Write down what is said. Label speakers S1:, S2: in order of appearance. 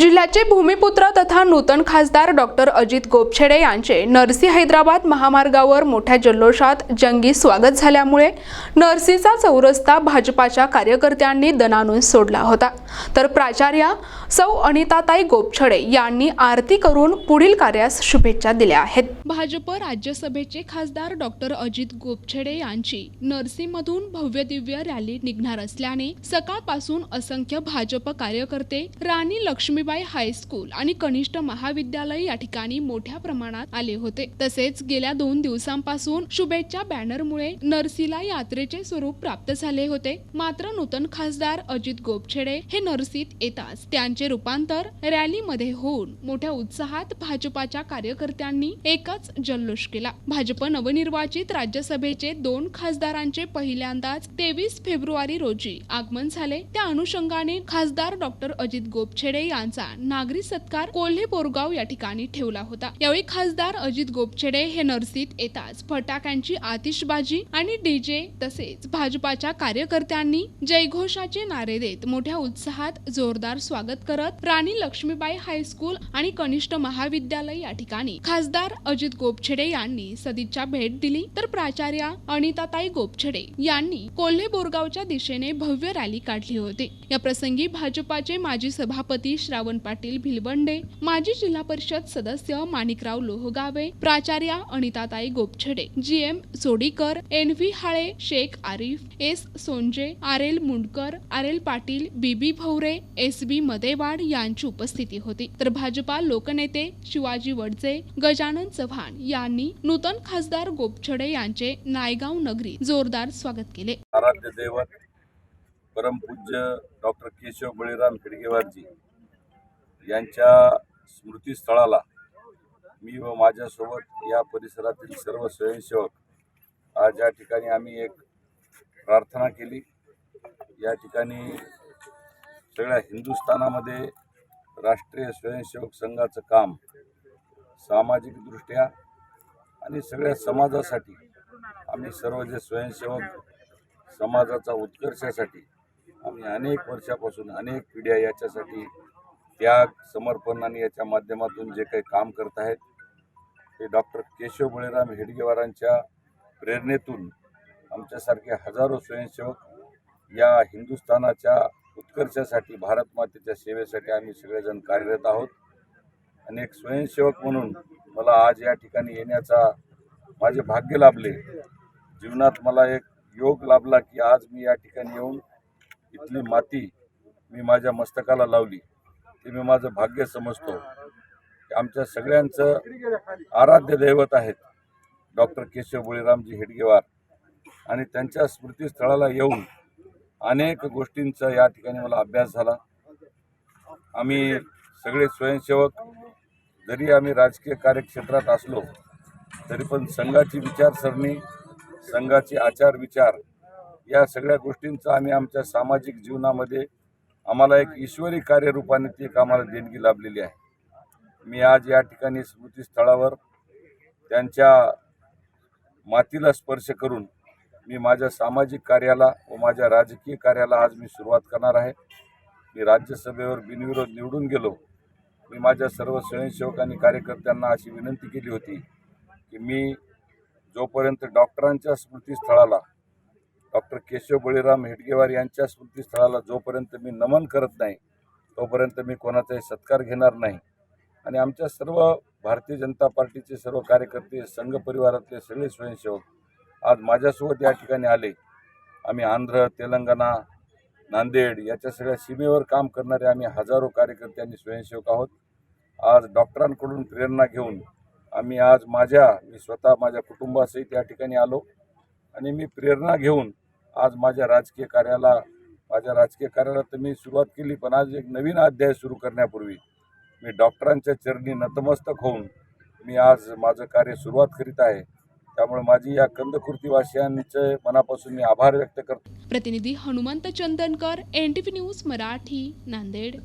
S1: जिल्ह्याचे भूमिपुत्र तथा नूतन खासदार डॉक्टर अजित गोपछेडे यांचे नरसी हैदराबाद महामार्गावर मोठ्या जल्लोषात जंगी स्वागत झाल्यामुळे नरसीचा चौरस्ता भाजपाच्या कार्यकर्त्यांनी दणानून सोडला होता. तर प्राचार्या सौ अनिताताई गोपछडे यांनी आरती करून पुढील कार्यास शुभेच्छा दिल्या आहेत. भाजप राज्यसभेचे खासदार डॉक्टर अजित गोपछेडे यांची नरसीमधून भव्य दिव्य रॅली निघणार असल्याने सकाळपासून असंख्य भाजप कार्यकर्ते राणी लक्ष्मीबाई हायस्कूल आणि कनिष्ठ महाविद्यालय या ठिकाणी मोठ्या प्रमाणात आले होते. तसेच गेल्या दोन दिवसांपासून शुभेच्छा बॅनरमुळे नरसीला यात्रेचे स्वरूप प्राप्त झाले होते. मात्र नूतन खासदार अजित गोपछेडे हे नरसीत येताच त्यांचे रूपांतर रॅलीमध्ये होऊन मोठ्या उत्साहात भाजपाच्या कार्यकर्त्यांनी एकच जल्लोष केला. भाजप नवनिर्वाचित राज्यसभेचे दोन खासदारांचे पहिल्यांदाच तेवीस फेब्रुवारी रोजी. आगमन झाले. त्या अनुषंगाने खासदार डॉक्टर अजित गोपछेडे यांचा नागरी सत्कार कोल्हे बोरगाव या ठिकाणी ठेवला होता. यावेळी खासदार अजित गोपछेडे हे नरसीत येताच फटाक्यांची आतिषबाजी आणि डीजे तसेच भाजपाच्या कार्यकर्त्यांनी जयघोषाचे नारे देत मोठ्या उत्साहात जोरदार स्वागत करत राणी लक्ष्मीबाई हायस्कूल आणि कनिष्ठ महाविद्यालय या ठिकाणी खासदार अजित गोपछेडे यांनी सदिच्छा भेट दिली. तर प्राचार्या अनिताताई गोपछेडे यांनी कोल्हे बोरगावच्या दिशेने भव्य रॅली काढली होती. या प्रसंगी भाजपाचे माजी सभापती श्रावण पाटील भिलवंडे माजी जिल्हा परिषद सदस्य माणिकराव लोहगावे प्राचार्या Anitatai Gopchhede G M Sodikar N V Hale Shaikh Arif S. Sonje R L Mundkar R L Patil B B Bhavre S B Madewad यांची उपस्थिती होती. तर भाजपा लोकनेते शिवाजी वडजे गजानन चव्हाण यांनी नूतन खासदार गोपछडे यांचे नायगाव नगरी जोरदार स्वागत केले.
S2: आराध्य दैवत परमपूज्य डॉक्टर केशव बळीराम हेडगेवारजी यांच्या स्मृतीस्थळाला मी व माझ्यासोबत या परिसरातील सर्व स्वयंसेवक आज या ठिकाणी आम्ही एक प्रार्थना केली. या ठिकाणी सगळ्या हिंदुस्थानामध्ये राष्ट्रीय स्वयंसेवक संघाचं काम सामाजिकदृष्ट्या आणि सगळ्या समाजासाठी. आम्ही सर्व जे स्वयंसेवक समाजाचा उत्कर्षासाठी आम्ही अनेक वर्षापासून अनेक पिढ्या याच्यासाठी त्याग समर्पण आणि याच्या माध्यमातून जे काही काम करत आहेत ते डॉक्टर केशव बळीराम हेडगेवारांच्या प्रेरणेतून आमच्यासारखे हजारो स्वयंसेवक या हिंदुस्थानाच्या उत्कर्षासाठी भारत मातेच्या सेवेसाठी आम्ही सगळेजण कार्यरत आहोत. आणि एक स्वयंसेवक म्हणून मला आज या ठिकाणी येण्याचा माझे भाग्य लाभले. जीवनात मला एक योग लाभला की आज मी या ठिकाणी येऊन इथली माती मी माझ्या मस्तकाला लावली. ते मी माझं भाग्य समजतो. आमच्या सगळ्यांचं आराध्य दैवत आहेत डॉक्टर केशव बळीरामजी हेडगेवार. आणि त्यांच्या स्मृतीस्थळाला येऊन अनेक गोष्टींचा या ठिकाणी मला अभ्यास झाला. आम्ही सगळे स्वयंसेवक जरी आम्ही राजकीय कार्यक्षेत्रात असलो तरी पण संघाची विचारसरणी संघाचे आचार विचार या सगळ्या गोष्टींचा आम्ही आमच्या सामाजिक जीवनामध्ये आम्हाला एक ईश्वरी कार्यरूपाने ती एक आम्हाला देणगी लाभलेली आहे. मी आज या ठिकाणी स्मृतीस्थळावर त्यांच्या मातीला स्पर्श करून मी माझ्या सामाजिक कार्याला व माझ्या राजकीय कार्याला आज मी सुरुवात करणार आहे. मी राज्यसभेवर बिनविरोध निवडून गेलो. मी माझ्या सर्व स्वयंसेवक आणि कार्यकर्त्यांना अशी विनंती केली होती की मी जोपर्यंत डॉक्टरांच्या स्मृतीस्थळाला डॉक्टर केशव बळीराम हेडगेवार यांच्या स्मृतीस्थळाला जोपर्यंत मी नमन करत नाही तोपर्यंत मी कोणाचाही सत्कार घेणार नाही. आणि आमच्या सर्व भारतीय जनता पार्टीचे सर्व कार्यकर्ते संघ परिवारातले सगळे स्वयंसेवक आज माझ्यासोबत या ठिकाणी आले. आम्ही आंध्र तेलंगणा नांदेड याच्या सगळ्या सीमेवर काम करणारे आम्ही हजारो कार्यकर्ते आणि स्वयंसेवक आहोत. आज डॉक्टरांकडून प्रेरणा घेऊन आम्ही आज माझ्या मी स्वतः माझ्या कुटुंबासहित या ठिकाणी आलो आणि मी प्रेरणा घेऊन आज माझ्या राजकीय कार्याला माझ्या राजकीय कार्याला तर मी सुरुवात केली पण आज एक नवीन अध्याय सुरू करण्यापूर्वी मी डॉक्टरांच्या चरणी नतमस्तक होऊन मी आज माझं कार्य सुरुवात करीत आहे. त्यामुळे माझी या कंदकुर्तीवासियांचे मनापासून मी आभार व्यक्त करतो.
S1: प्रतिनिधी हनुमंत चंदनकर एन न्यूज मराठी नांदेड.